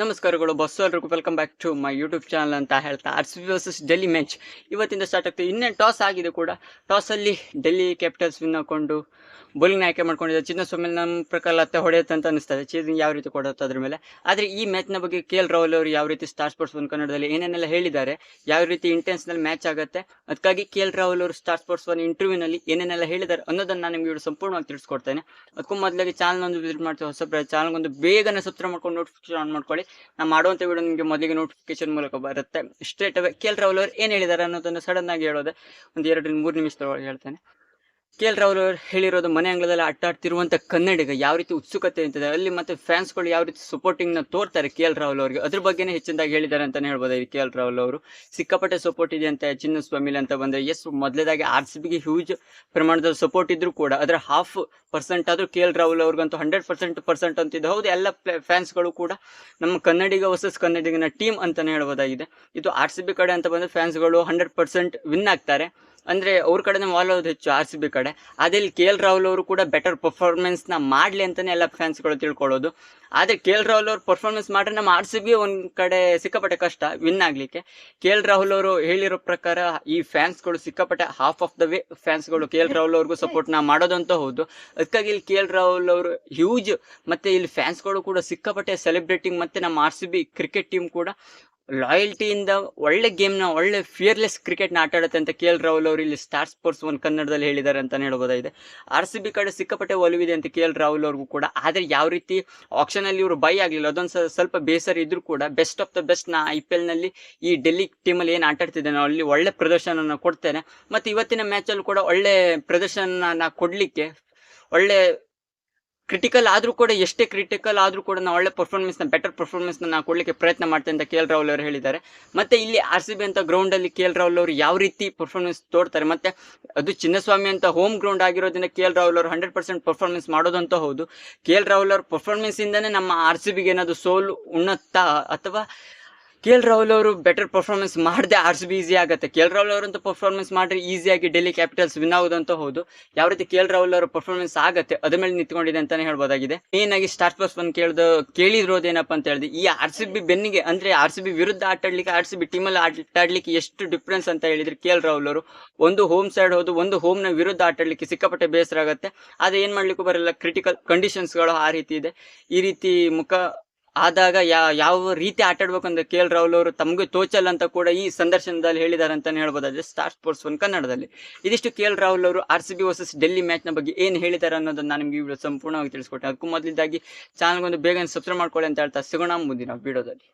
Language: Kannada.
ನಮಸ್ಕಾರಗಳು ಬಸ್ ಎಲ್ರಿಗೂ. Welcome back to my YouTube channel ಅಂತ ಹೇಳ್ತಾ R C versus Delhi match ಇವತ್ತಿಂದ ಸ್ಟಾರ್ಟ್ ಆಗ್ತದೆ ಇನ್ನೇನು ಟಾಸ್ ಆಗಿದೆ ಕೂಡ. ಟಾಸಲ್ಲಿ ಡೆಲ್ಲಿ ಕ್ಯಾಪಿಟಲ್ಸ್ ವಿನ್ ಹಾಕೊಂಡು ಬೌಲಿಂಗ್ ಆಯ್ಕೆ ಮಾಡ್ಕೊಂಡಿದ್ದಾರೆ. ಚಿನ್ನಸ್ವಾಮಿ ನಮ್ಮ ಪ್ರಕಾರ ಅತ್ತೆ ಹೊಡೆಯುತ್ತೆ ಅಂತ ಅನಿಸ್ತದೆ. ಚೇಸಿಂಗ್ ಯಾವ ರೀತಿ ಕೊಡುತ್ತೆ ಅದ್ರ ಮೇಲೆ? ಆದರೆ ಈ ಮ್ಯಾಚ್ನ ಬಗ್ಗೆ ಕೆ ಎಲ್ ರಾಹುಲ್ ಅವರು ಯಾವ ರೀತಿ ಸ್ಟಾರ್ ಸ್ಪೋರ್ಟ್ಸ್ ಒನ್ ಕನ್ನಡದಲ್ಲಿ ಏನೇನೆಲ್ಲ ಹೇಳಿದ್ದಾರೆ, ಯಾವ ರೀತಿ ಇಂಟೆನ್ಸ್ನಲ್ಲಿ ಮ್ಯಾಚ್ ಆಗುತ್ತೆ, ಅದಕ್ಕಾಗಿ ಕೆ ಎಲ್ ರಾಹುಲ್ ಅವರು ಸ್ಟಾರ್ ಸ್ಪೋರ್ಟ್ಸ್ ಒನ್ ಇಂಟರ್ವ್ಯೂನಲ್ಲಿ ಏನೇನೆಲ್ಲ ಹೇಳಿದ್ದಾರೆ ಅನ್ನೋದನ್ನು ನಾನು ನಿಮಗೆ ಸಂಪೂರ್ಣವಾಗಿ ತಿಳಿಸ್ಕೊಡ್ತೇನೆ. ಅದಕ್ಕೂ ಮೊದಲಾಗಿ ಚಾನಲ್ ಒಂದು ವಿಸಿಟ್ ಮಾಡ್ತೀವಿ ಹೊಸ ಚಾನಲ್ ಒಂದು ಬೇಗನೆ ಸಬ್ಸ್ಕ್ರೈಬ್ ಮಾಡ್ಕೊಂಡು ನೋಟಿಫಿಕೇಶನ್ ಆನ್ ಮಾಡ್ಕೊಳ್ಳಿ. ನಾ ಮಾಡುವಂಥ ವಿಡಿಯೋ ನಿಮಗೆ ಮೊದಲಿಗೆ ನೋಟಿಫಿಕೇಶನ್ ಮೂಲಕ ಬರುತ್ತೆ. Straight away K L Rahul ಅವರು ಏನು ಹೇಳಿದ್ದಾರೆ ಅನ್ನೋದನ್ನು ಸಡನ್ ಆಗಿ ಹೇಳೋದೆ. ಒಂದು ಎರಡರಿಂದ ಮೂರು ನಿಮಿಷದೊಳಗೆ ಹೇಳ್ತೇನೆ. ಕೆ ಎಲ್ ರಾಹುಲ್ ಅವರು ಹೇಳಿರೋದು ಮನೆ ಅಂಗಳದಲ್ಲಿ ಅಟ್ಟಾಡ್ತಿರುವಂಥ ಕನ್ನಡಿಗ ಯಾವ ರೀತಿ ಉತ್ಸುಕತೆ ಇರ್ತದೆ ಅಲ್ಲಿ ಮತ್ತೆ ಫ್ಯಾನ್ಸ್ಗಳು ಯಾವ ರೀತಿ ಸಪೋರ್ಟಿಂಗ್ನ ತೋರ್ತಾರೆ ಕೆ ಎಲ್ ರಾಹುಲ್ ಅವರಿಗೆ? ಅದ್ರ ಬಗ್ಗೆನೇ ಹೆಚ್ಚಿನದಾಗಿ ಹೇಳಿದ್ದಾರೆ ಅಂತಲೇ ಹೇಳ್ಬೋದು ಕೆ ಎಲ್ ರಾಹುಲ್ ಅವರು. ಸಿಕ್ಕಾಪಟ್ಟೆ ಸಪೋರ್ಟ್ ಇದೆ ಅಂತ ಚಿನ್ನಸ್ವಾಮಿಲಿ ಅಂತ ಬಂದರೆ ಎಸ್ ಮೊದಲೇದಾಗಿ ಆರ್ ಸಿ ಬಿಗೆ ಹ್ಯೂಜ್ ಪ್ರಮಾಣದಲ್ಲಿ ಸಪೋರ್ಟ್ ಇದ್ರೂ ಕೂಡ ಅದರ ಹಾಫ್ ಪರ್ಸೆಂಟ್ ಆದರೂ ಕೆ ಎಲ್ ರಾಹುಲ್ ಅವ್ರಿಗಂತೂ ಹಂಡ್ರೆಡ್ ಪರ್ಸೆಂಟ್ ಪರ್ಸೆಂಟ್ ಅಂತಿದ್ದು ಹೌದು, ಎಲ್ಲ ಫ್ಯಾನ್ಸ್ಗಳು ಕೂಡ ನಮ್ಮ ಕನ್ನಡಿಗ ವರ್ಸಸ್ ಕನ್ನಡಿಗನ ಟೀಮ್ ಅಂತಲೇ ಹೇಳ್ಬೋದಾಗಿದೆ. ಇದು ಆರ್ ಸಿ ಬಿ ಕಡೆ ಅಂತ ಬಂದರೆ ಫ್ಯಾನ್ಸ್ಗಳು ಹಂಡ್ರೆಡ್ ಪರ್ಸೆಂಟ್ ವಿನ್ ಆಗ್ತಾರೆ. ಅಂದರೆ ಅವ್ರ ಕಡೆನೇ ಆಗೋದು ಹೆಚ್ಚು ಆರ್ ಸಿ ಬಿ ಕಡೆ. ಅದೇ ಕೆ ಎಲ್ ರಾಹುಲ್ ಅವರು ಕೂಡ ಬೆಟರ್ ಪರ್ಫಾರ್ಮೆನ್ಸ್ನ ಮಾಡಲಿ ಅಂತಲೇ ಎಲ್ಲ ಫ್ಯಾನ್ಸ್ಗಳು ತಿಳ್ಕೊಳ್ಳೋದು. ಆದರೆ ಕೆ ಎಲ್ ರಾಹುಲ್ ಅವರು ಪರ್ಫಾರ್ಮೆನ್ಸ್ ಮಾಡ್ರೆ ನಮ್ಮ ಆರ್ ಸಿ ಬಿ ಒಂದು ಕಡೆ ಸಿಕ್ಕಾಪಟ್ಟೆ ಕಷ್ಟ ವಿನ್ ಆಗಲಿಕ್ಕೆ. ಕೆ ಎಲ್ ರಾಹುಲ್ ಅವರು ಹೇಳಿರೋ ಪ್ರಕಾರ ಈ ಫ್ಯಾನ್ಸ್ಗಳು ಸಿಕ್ಕಾಪಟ್ಟೆ ಹಾಫ್ ಆಫ್ ದ ವೇ ಫ್ಯಾನ್ಸ್ಗಳು ಕೆ ಎಲ್ ರಾಹುಲ್ ಅವ್ರಿಗೂ ಸಪೋರ್ಟ್ನ ಮಾಡೋದಂತ ಹೌದು. ಅದಕ್ಕಾಗಿ ಇಲ್ಲಿ ಕೆ ಎಲ್ ರಾಹುಲ್ ಅವರು ಹ್ಯೂಜ್ ಮತ್ತು ಇಲ್ಲಿ ಫ್ಯಾನ್ಸ್ಗಳು ಕೂಡ ಸಿಕ್ಕಾಪಟ್ಟೆ ಸೆಲೆಬ್ರೇಟಿಂಗ್ ಮತ್ತು ನಮ್ಮ R C B cricket team ಕೂಡ ಲಾಯಲ್ಟಿಯಿಂದ ಒಳ್ಳೆ ಗೇಮ್ನ ಒಳ್ಳೆ ಫಿಯರ್ಲೆಸ್ ಕ್ರಿಕೆಟ್ನ ಆಟ ಆಡುತ್ತೆ ಅಂತ ಕೆ ಎಲ್ ರಾಹುಲ್ ಅವರು ಇಲ್ಲಿ ಸ್ಟಾರ್ ಸ್ಪೋರ್ಟ್ಸ್ ಒಂದು ಕನ್ನಡದಲ್ಲಿ ಹೇಳಿದ್ದಾರೆ ಅಂತಲೇ ಹೇಳ್ಬೋದಾಗಿದೆ. ಆರ್ ಸಿ ಬಿ ಕಡೆ ಸಿಕ್ಕಾಪಟ್ಟೆ ಒಲವಿದೆ ಅಂತ ಕೆ ಎಲ್ ರಾಹುಲ್ ಅವ್ರಿಗೂ ಕೂಡ. ಆದರೆ ಯಾವ ರೀತಿ ಆಕ್ಷನಲ್ಲಿ ಇವರು ಬೈ ಆಗಲಿಲ್ಲ, ಅದೊಂದು ಸ್ವಲ್ಪ ಬೇಸರ ಇದ್ರೂ ಕೂಡ ಬೆಸ್ಟ್ ಆಫ್ ದ ಬೆಸ್ಟ್ ನಾ ಐ ಪಿ ಎಲ್ನಲ್ಲಿ ಈ ಡೆಲ್ಲಿ ಟೀಮಲ್ಲಿ ಏನು ಆಟ ನಾವು ಅಲ್ಲಿ ಒಳ್ಳೆ ಪ್ರದರ್ಶನ ಕೊಡ್ತೇನೆ. ಮತ್ತು ಇವತ್ತಿನ ಮ್ಯಾಚಲ್ಲಿ ಕೂಡ ಒಳ್ಳೆ ಪ್ರದರ್ಶನ ಕೊಡಲಿಕ್ಕೆ, ಒಳ್ಳೆ ಕ್ರಿಟಿಕಲ್ ಆದರೂ ಕೂಡ, ಎಷ್ಟೇ ಕ್ರಿಟಿಕಲ್ ಆದರೂ ಕೂಡ ನಾವು ಒಳ್ಳೆ ಪರ್ಫಾರ್ಮೆನ್ಸ್ನ ಬೆಟರ್ ಪರ್ಫಾರ್ಮೆನ್ಸ್ನ ನಾವು ಕೊಡಲಿಕ್ಕೆ ಪ್ರಯತ್ನ ಮಾಡ್ತೇವೆ ಅಂತ ಕೆ ಎಲ್ ರಾಹುಲ್ ಅವರು ಹೇಳಿದ್ದಾರೆ. ಮತ್ತು ಇಲ್ಲಿ ಆರ್ ಸಿ ಬಿ ಅಂತ ಗ್ರೌಂಡಲ್ಲಿ ಕೆ ಎಲ್ ರಾಹುಲ್ ಅವರು ಯಾವ ರೀತಿ ಪರ್ಫಾರ್ಮೆನ್ಸ್ ತೋರ್ತಾರೆ ಮತ್ತು ಅದು ಚಿನ್ನಸ್ವಾಮಿ ಅಂತ ಹೋಮ್ ಗ್ರೌಂಡ್ ಆಗಿರೋದ್ರಿಂದ ಕೆ ಎಲ್ ರಾಹುಲ್ ಅವರು ಹಂಡ್ರೆಡ್ ಪರ್ಸೆಂಟ್ ಪರ್ಫಾರ್ಮೆನ್ಸ್ ಮಾಡೋದಂತ ಹೌದು. ಕೆ ಎಲ್ ರಾಹುಲ್ ಅವ್ರ ಪರ್ಫಾರ್ಮೆನ್ಸಿಂದನೇ ನಮ್ಮ ಆರ್ ಸಿ ಬಿಗೆ ಏನಾದರೂ ಸೋಲು ಉಣ್ಣತ್ತಾ ಅಥವಾ ಕೆ ಎಲ್ ರಾಹುಲ್ ಅವರು ಬೆಟರ್ ಪರ್ಫಾರ್ಮೆನ್ಸ್ ಮಾಡದೆ ಆರ್ ಸಿ ಬಿ ಈಸಿ ಆಗುತ್ತೆ. ಕೆ ಎಲ್ ರಾಹುಲ್ ಅವರಂತೂ ಪರ್ಫಾರ್ಮೆನ್ಸ್ ಮಾಡಿದ್ರೆ ಈಸಿಯಾಗಿ ಡೆಲ್ಲಿ ಕ್ಯಾಪಿಟಲ್ಸ್ ವಿನ್ ಅಂತ ಹೌದು. ಯಾವ ರೀತಿ ಕೆ ಎಲ್ ರಾಹುಲ್ ಅವರ ಪರ್ಫಾರ್ಮೆನ್ಸ್ ಆಗುತ್ತೆ, ಅದ್ರ ಮೇಲೆ ನಿಂತ್ಕೊಂಡಿದೆ ಅಂತಾನೆ ಹೇಳ್ಬೋದಾಗಿದೆ. ಮೇನ್ ಆಗಿ ಸ್ಟಾರ್ ಪ್ಲಸ್ ಒನ್ ಕೇಳ್ದು ಕೇಳಿರೋದೇನಪ್ಪ ಅಂತ ಹೇಳಿದ್ರೆ ಈ ಆರ್ ಸಿ ಬಿ ಬೆನ್ನಿಗೆ, ಅಂದ್ರೆ ಆರ್ ಸಿ ಬಿ ವಿರುದ್ಧ ಆಟಾಡ್ಲಿಕ್ಕೆ ಆರ್ ಸಿ ಬಿ ಟೀಮಲ್ಲಿ ಆಟ ಆಡ್ಲಿಕ್ಕೆ ಎಷ್ಟು ಡಿಫ್ರೆನ್ಸ್ ಅಂತ ಹೇಳಿದ್ರೆ ಕೆ ಎಲ್ ರಾಹುಲ್ ಅವರು. ಒಂದು ಹೋಮ್ ಸೈಡ್ ಹೋದು, ಒಂದು ಹೋಮ್ನ ವಿರುದ್ಧ ಆಟಾಡ್ಲಿಕ್ಕೆ ಸಿಕ್ಕಾಪಟ್ಟೆ ಬೇಸರ ಆಗುತ್ತೆ. ಆದರೆ ಏನು ಮಾಡ್ಲಿಕ್ಕೂ ಬರಲ್ಲ ಕ್ರಿಟಿಕಲ್ ಕಂಡೀಷನ್ಸ್ಗಳು ಆ ರೀತಿ ಇದೆ. ಈ ರೀತಿ ಮುಖ ಆದಾಗ ಯಾ, ಯಾವ ರೀತಿ ಆಟ ಆಡ್ಬೇಕು ಅಂತ ಕೆ ಎಲ್ ರಾಹುಲ್ ಅವರು ತಮಗೆ ತೋಚಲ್ಲ ಅಂತ ಕೂಡ ಈ ಸಂದರ್ಶನದಲ್ಲಿ ಹೇಳಿದ್ದಾರೆ ಅಂತಾನೆ ಹೇಳ್ಬೋದಾದ್ರೆ ಸ್ಟಾರ್ ಸ್ಪೋರ್ಟ್ಸ್ ಒನ್ ಕನ್ನಡದಲ್ಲಿ. ಇದಿಷ್ಟು ಕೆ ಎಲ್ ರಾಹುಲ್ ಅವರು R C B versus Delhi ಮ್ಯಾಚ್ನ ಬಗ್ಗೆ ಏನು ಹೇಳಿದ್ದಾರೆ ಅನ್ನೋದನ್ನ ನಾನು ನಿಮಗೆ ವಿಡಿಯೋ ಸಂಪೂರ್ಣವಾಗಿ ತಿಳಿಸ್ಕೊಟ್ಟೆ. ಅದಕ್ಕೂ ಮೊದಲಿದ್ದಾಗಿ ಚಾನಲ್ಗೊಂದು ಬೇಗನೆ ಸಬ್ಸ್ಕ್ರೈಬ್ ಮಾಡ್ಕೊಳ್ಳಿ ಅಂತ ಹೇಳ್ತಾ ಸಿಗೋಣ ಮುಂದಿನ ವಿಡಿಯೋದಲ್ಲಿ.